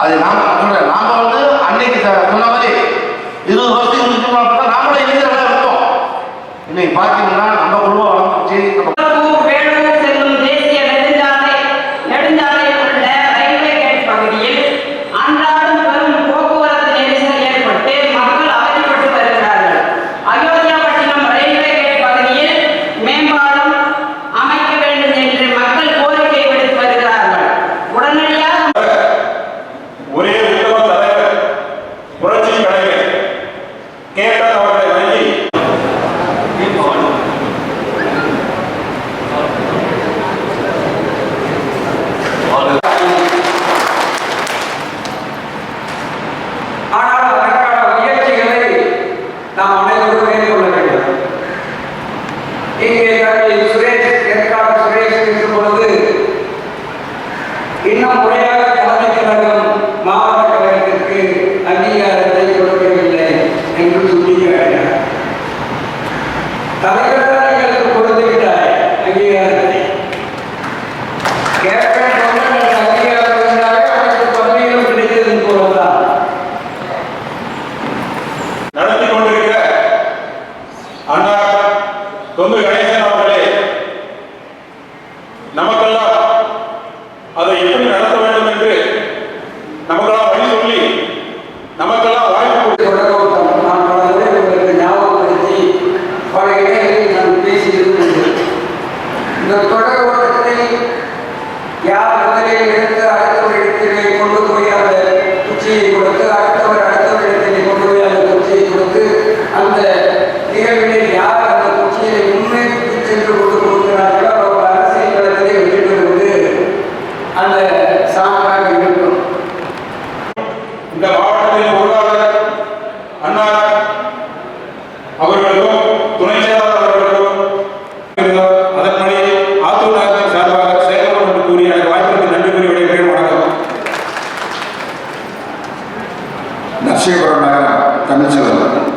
அது நாம சொல்றேன் நாம வந்து அன்னைக்கு சொன்ன மாதிரி இருபது வருஷத்துக்கு முன்னாடி பார்த்தா நாமளும் இருப்போம் இன்னைக்கு பார்த்தீங்கன்னா கேப்டன் அவர்களை வணங்கி ஆனால் அதற்கான முயற்சிகளை நாம் அனைவரும் மேற்கொள்ள வேண்டும். இங்கே சுரேஷ் ஏற்காடு சுரேஷ் இருக்கும் பொழுது இன்னும் முறையாக தலைவர் தான் அங்கீகாரத்தை கேப்டன் அங்கீகாரம் இருந்தாலே அவருக்கு பதவியும் கிடைத்தது போலதான் நடத்தி கொண்டிருக்கிற அண்ணா கணேசன் அவர்களே நமக்கெல்லாம் அதை எப்படி நடத்த வேண்டும் என்று நமக்கெல்லாம் வழி சொல்லி நமக்கெல்லாம் வாய்ப்பு கொடுத்து தொடக்கம் நான் பல முறை உங்களுக்கு ஞாபகப்படுத்தி பல இடங்களில் நான் பேசியிருக்கிறேன் இந்த தொடர் ஓட்டத்தை யார் முதலில் எடுத்து அடுத்த இடத்திலே கொண்டு போய் அந்த குச்சியை கொடுத்து அடுத்தவர் அடுத்த இடத்திலே கொண்டு போய் அந்த குச்சியை கொடுத்து அந்த நிகழ்விலே யார் அந்த குச்சியை முன்னேற்றி சென்று கொண்டு கொடுக்கிறார்களோ அவர் அரசியல் களத்திலே வெற்றி பெறுவது அந்த சாமி நரசிங்கபுரம் நகரம் தமிழ்ச்செல்வன்.